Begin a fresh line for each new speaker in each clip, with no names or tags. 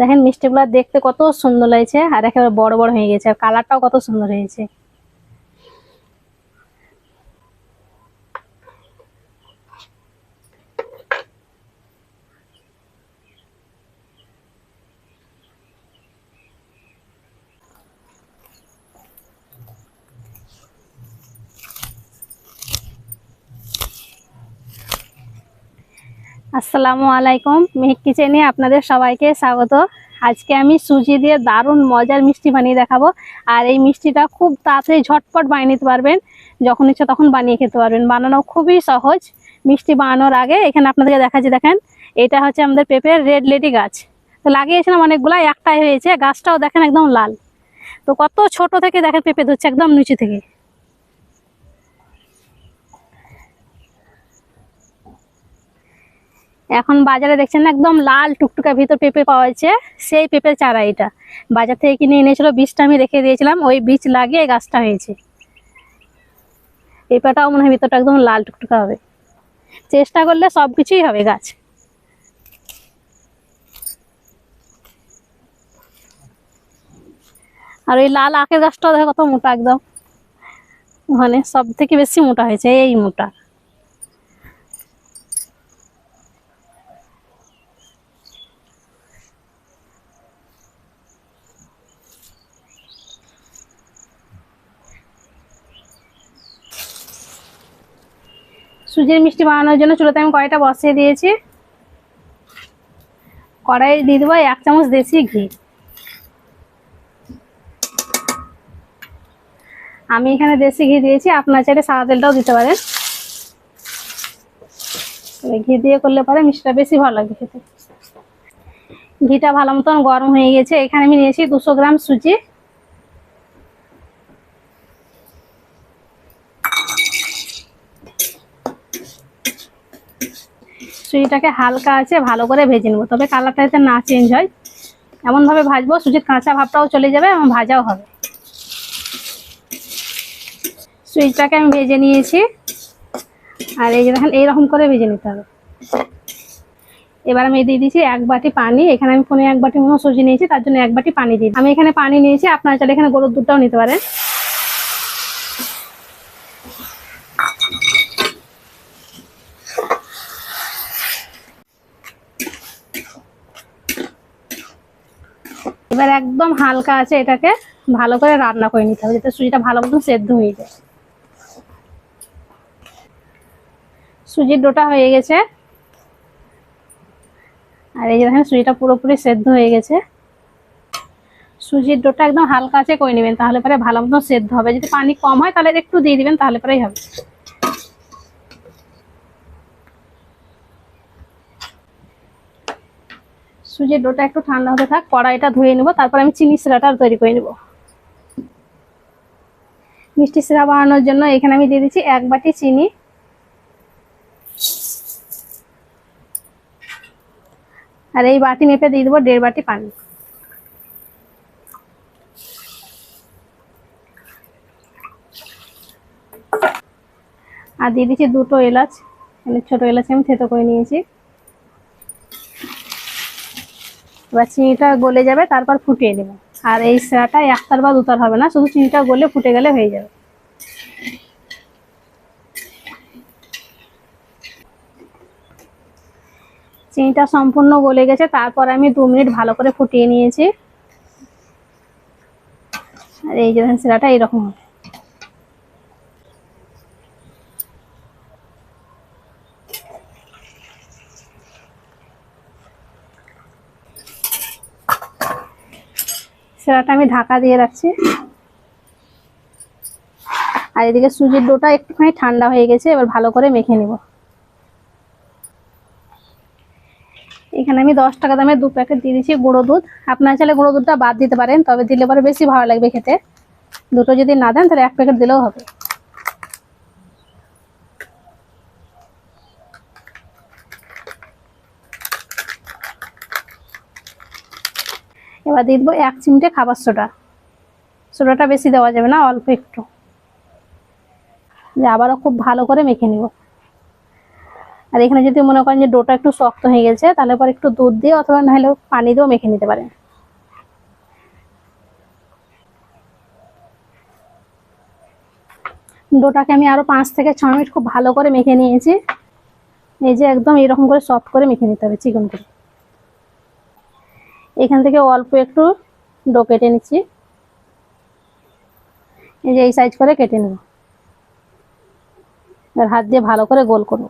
দেখেন মিষ্টিগুলো দেখতে কত সুন্দর লাগছে, আর একেবারে বড় বড় হয়ে গেছে, আর কালারটাও কত সুন্দর হয়েছে। আসসালামু আলাইকুম। মেহেক কিচেনে আপনাদের সবাইকে স্বাগত। আজকে আমি সুজি দিয়ে দারুণ মজার মিষ্টি বানিয়ে দেখাবো। আর এই মিষ্টিটা খুব তাড়াতাড়ি ঝটপট বানিয়ে নিতে পারবেন। যখন ইচ্ছা তখন বানিয়ে খেতে পারবেন। বানানো খুবই সহজ। মিষ্টি বানানোর আগে এখানে আপনাদেরকে দেখাচ্ছি, দেখেন। এটা হচ্ছে আমাদের পেঁপের রেড লেডি গাছ। তো লাগিয়েছিলাম অনেকগুলো একটাই হয়েছে। গাছটাও দেখেন একদম লাল। তো কত ছোট থেকে দেখেন পেঁপে ধরছে, একদম নিচু থেকে। এখন বাজারে দেখছেন একদম লাল টুকটুকা ভিতর পেঁপে পাওয়া যাচ্ছে সেই পেঁপের চারা এটা। বাজার থেকে কিনে এনেছিল, বীজটা আমি রেখে দিয়েছিলাম, ওই বীজ লাগিয়ে গাছটা হয়েছে। পেঁপেটাও মনে হয় ভিতরটা একদম লাল টুকটুকা হবে। চেষ্টা করলে সব কিছুই হবে গাছ। আর ওই লাল আখের গাছটাও দেখো কত মোটা একদম। মানে সব থেকে বেশি মোটা হয়েছে, এই মোটা। সুজির মিষ্টি বানানোর জন্য চুলোতে আমি কড়াইটা বসিয়ে দিয়েছি। কড়াই দিয়ে দেবো এক চামচ দেশি ঘি। আমি এখানে দেশি ঘি দিয়েছি, আপনার চাইলে সাদা তেলটাও দিতে পারেন। ঘি দিয়ে করলে পরে মিষ্টিটা বেশি ভালো লাগে খেতে। ঘিটা ভালো মতন গরম হয়ে গেছে। এখানে আমি নিয়েছি দুশো গ্রাম সুজি। সুজিটাকে হালকা আছে, ভালো করে ভেজে নেব। তবে কালারটা যাতে না চেঞ্জ হয়, এমনভাবে ভাজবো সুজির কাঁচা ভাবটাও চলে যাবে, এবং ভাজাও হবে। সুজিটাকে আমি ভেজে নিয়েছি। আর এই যে দেখেন, এইরকম করে ভেজে নিতে হবে। এবার আমি দিয়ে দিয়েছি এক বাটি পানি। এখানে আমি ফোনে এক বাটি মতো সুজি নিয়েছি, তার জন্য এক বাটি পানি দিই আমি এখানে পানি নিয়েছি, আপনারা চাইলে এখানে গরুর দুধটাও নিতে পারেন। এবার একদম হালকা আছে এটাকে ভালো করে রান্না করে নিতে হবে, যাতে সুজিটা ভালো মতন সেদ্ধ হয়ে যায়। সুজির ডোটা হয়ে গেছে। আর এই যে দেখেন, সুজিটা পুরোপুরি সেদ্ধ হয়ে গেছে। সুজির ডোটা একদম হালকা আছে, করে নেবেন, তাহলে পরে ভালো মতন সেদ্ধ হবে। যদি পানি কম হয়, তাহলে একটু দিয়ে দিবেন, তাহলে পরেই হবে। সুজির ডোটা একটু ঠান্ডা হতে থাক, কড়াইটা ধুয়ে নেব, তারপর আমি চিনি সিরাটা তৈরি করে নেব। মিষ্টি সিরা বানানোর জন্য এখানে আমি দিয়ে দিচ্ছি এক বাটি চিনি। আর এই বাটি মেপে দিয়ে দেবো দেড় বাটি পানি। আর দিয়ে দিচ্ছি দুটো এলাচ ছোট এলাচ আমি থেতো করে নিয়েছি। এবার চিনিটা গলে যাবে, তারপর ফুটিয়ে দেবো আর এই সেরাটা একটার বা দুটার হবে না, শুধু চিনিটা গলে ফুটে গেলে হয়ে যাবে। চিনিটা সম্পূর্ণ গলে গেছে, তারপর আমি দু মিনিট ভালো করে ফুটিয়ে নিয়েছি। আর এই যে সেরাটা এইরকম হবে। সেরাটা আমি ঢাকা দিয়ে রাখছি। আর এদিকে সুজির ডোটা একটুখানি ঠান্ডা হয়ে গেছে, এবার ভালো করে মেখে নিব। এখানে আমি দশ টাকা দামে দু প্যাকেট দিয়ে দিচ্ছি গুঁড়ো দুধ। আপনার চাইলে গুঁড়ো দুধটা বাদ দিতে পারেন, তবে দিলে পরে বেশি ভালো লাগবে খেতে। দুটো যদি না দেন, তাহলে এক প্যাকেট দিলেও হবে। এবার দিয়ে দেবো, এক চিমটে খাবার সোডা। সোডাটা বেশি দেওয়া যাবে না, অল্প একটু। দিয়ে আবারও খুব ভালো করে মেখে নিব। আর এখানে যদি মনে করেন যে ডোটা একটু শক্ত হয়ে গেছে, তাহলে পর একটু দুধ দিয়ে অথবা নাহলে পানি দিয়েও মেখে নিতে পারেন। ডোটাকে আমি আরও পাঁচ থেকে ছ মিনিট খুব ভালো করে মেখে নিয়েছি। এই যে একদম এরকম করে সফট করে মেখে নিতে হবে চিকন করে। এখান থেকে অল্প একটু ডো কেটে নিচ্ছি। এই যে এই সাইজ করে কেটে নেব। এবার হাত দিয়ে ভালো করে গোল করব।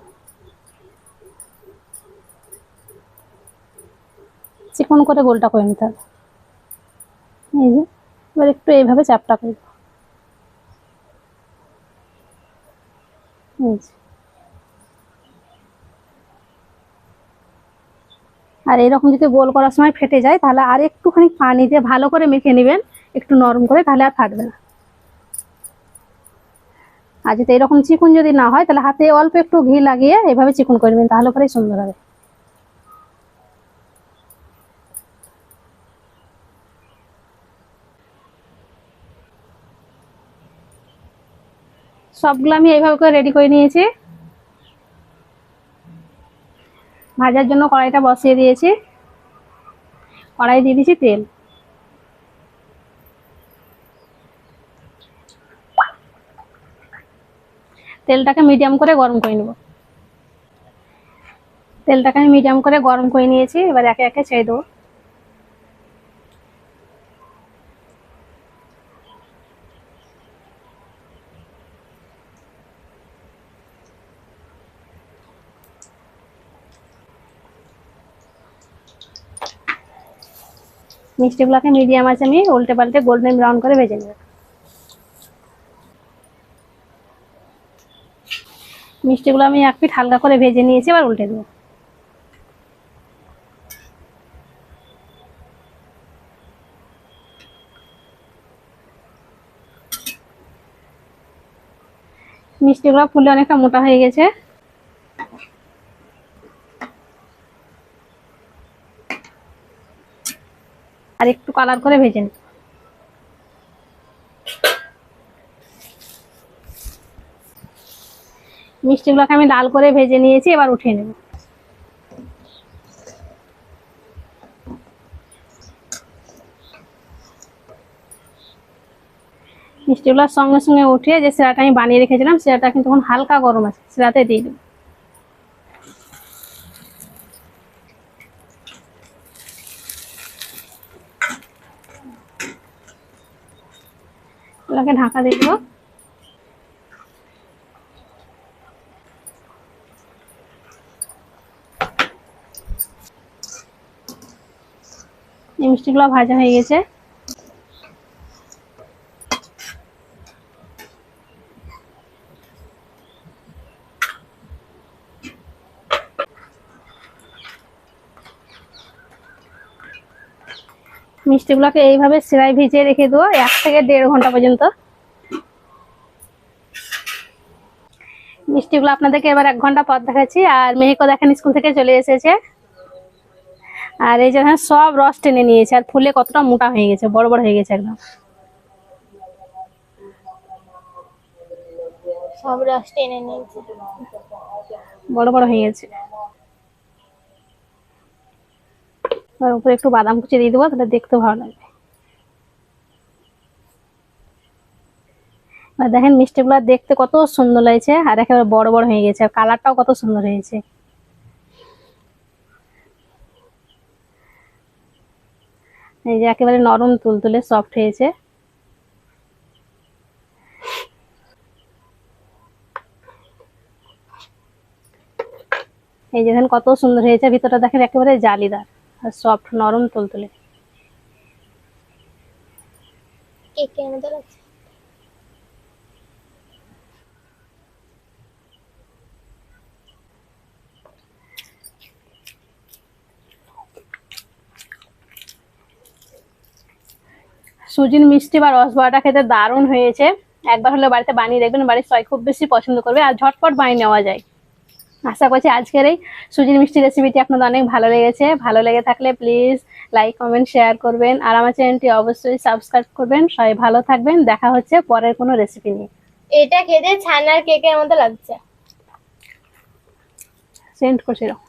চিকন করে গোলটা করে নিতে হবে। এই যে, এবার একটু এইভাবে চাপটা করে দেবো। এই যে। আর এরকম যদি গোল করার সময় ফেটে যায়, তাহলে আর একটুখানি পানি দিয়ে ভালো করে মেখে নেবেন, একটু নরম করে, তাহলে আর ফাটবে না। আর যদি এরকম চিকুন যদি না হয়, তাহলে হাতে অল্প একটু ঘি লাগিয়ে এভাবে চিকুন করে নেবেন, তাহলে পরেই সুন্দর হবে। সবগুলো আমি এইভাবে করে রেডি করে নিয়েছি। ভাজার জন্য কড়াইটা বসিয়ে দিয়েছি। কড়াই দিয়ে দিয়েছি তেল। তেলটাকে মিডিয়াম করে গরম করে নেব। তেলটাকে আমি মিডিয়াম করে গরম করে নিয়েছি, এবার একে একে ছেড়ে দেবো। মিষ্টিগুলোকে মিডিয়াম আছে, আমি উল্টে পাল্টে গোল্ডেন ব্রাউন করে ভেজে নেব। মিষ্টিগুলো আমি এক পিঠ হালকা করে ভেজে নিয়েছি, এবার উল্টে দেবো। মিষ্টিগুলো ফুলে অনেকটা মোটা হয়ে গেছে। আর একটু কালার করে ভেজে নিই। মিষ্টিগুলোকে আমি লাল করে ভেজে নিয়েছি, এবার উঠিয়ে নেব। মিষ্টিগুলোর সঙ্গে সঙ্গে উঠিয়ে যে সিরাটা আমি বানিয়ে রেখেছিলাম সিরাটা কিন্তু হালকা গরম আছে সিরাতে দিয়ে দেবো। এগুলোকে ঢাকা দিয়ে দেবো। মিষ্টি মিষ্টিগুলো ভাজা হয়ে গেছে। মিষ্টিগুলোকে এইভাবে সিরাই ভিজিয়ে রেখে দেবো এক থেকে দেড় ঘণ্টা পর্যন্ত। মিষ্টিগুলো আপনাদেরকে এবার এক ঘণ্টা পর দেখাচ্ছি। আর মেহেকো দেখেন স্কুল থেকে চলে এসেছে। আর এই যে দেখেন সব রস টেনে নিয়েছে। আর ফুলে কতটা মোটা হয়ে গেছে বড় বড় হয়ে গেছে একদম।
সব রস টেনে নিয়েছে।
বড় বড় হয়ে গেছে। এবার উপরে একটু বাদাম কুচি দিয়ে দেবো, তাহলে দেখতে ভালো লাগবে। আর দেখেন মিষ্টিগুলো দেখতে কত সুন্দর লাগছে, আর একেবারে বড় বড় হয়ে গেছে, আর কালারটাও কত সুন্দর হয়েছে। এই যে একেবারে নরম তুলতুলে সফট হয়েছে। এই যে দেখেন কত সুন্দর হয়েছে, ভিতরটা দেখেন একেবারে জালিদার। আর সফট নরম তুলতুলে।
কেকের মতো লাগছে
সুজির মিষ্টি বা রসবড়াটা খেতে দারুণ হয়েছে। একবার হলে বাড়িতে বানিয়ে দেখবেন বাড়ির সবাই খুব বেশি পছন্দ করবে আর ঝটপট বানিয়ে নেওয়া যায়। আশা করছি আজকের এই সুজির মিষ্টি রেসিপিটি আপনাদের অনেক ভালো লেগেছে। ভালো লেগে থাকলে প্লিজ লাইক কমেন্ট শেয়ার করবেন। আর আমার চ্যানেলটি অবশ্যই সাবস্ক্রাইব করবেন। সবাই ভালো থাকবেন। দেখা হচ্ছে পরের কোনো রেসিপি নিয়ে।
এটা খেতে ছানার কেকের মতো লাগছে।
সেন্ট করছে এরকম